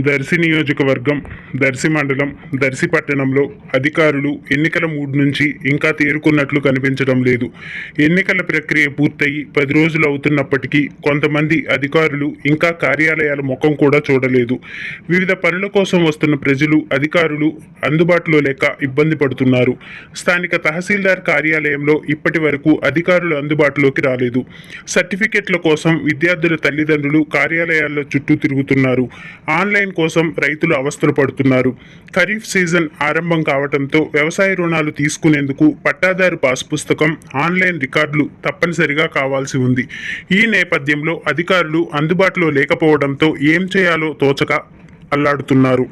దర్శి నియోజకవర్గం దర్శి మండలం దర్శి పట్టణంలో అధికారులు ఎన్నికల మూడు నుంచి ఇంకా తేరుకున్నట్లు కనిపించడం లేదు. ఎన్నికల ప్రక్రియ పూర్తయి పది రోజులు అవుతున్నప్పటికీ కొంతమంది అధికారులు ఇంకా కార్యాలయాల ముఖం కూడా చూడలేదు. వివిధ పనుల కోసం వస్తున్న ప్రజలు అధికారులు అందుబాటులో లేక ఇబ్బంది పడుతున్నారు. స్థానిక తహసీల్దార్ కార్యాలయంలో ఇప్పటి వరకు అధికారులు అందుబాటులోకి రాలేదు. సర్టిఫికెట్ల కోసం విద్యార్థుల తల్లిదండ్రులు కార్యాలయాల్లో చుట్టూ తిరుగుతున్నారు. ఆన్లైన్ కోసం రైతులు అవస్థలు పడుతున్నారు. ఖరీఫ్ సీజన్ ఆరంభం కావడంతో వ్యవసాయ రుణాలు తీసుకునేందుకు పట్టాదారు పాస్ పుస్తకం ఆన్లైన్ రికార్డులు తప్పనిసరిగా కావాల్సి ఉంది. ఈ నేపథ్యంలో అధికారులు అందుబాటులో లేకపోవడంతో ఏం చేయాలో తోచక అల్లాడుతున్నారు.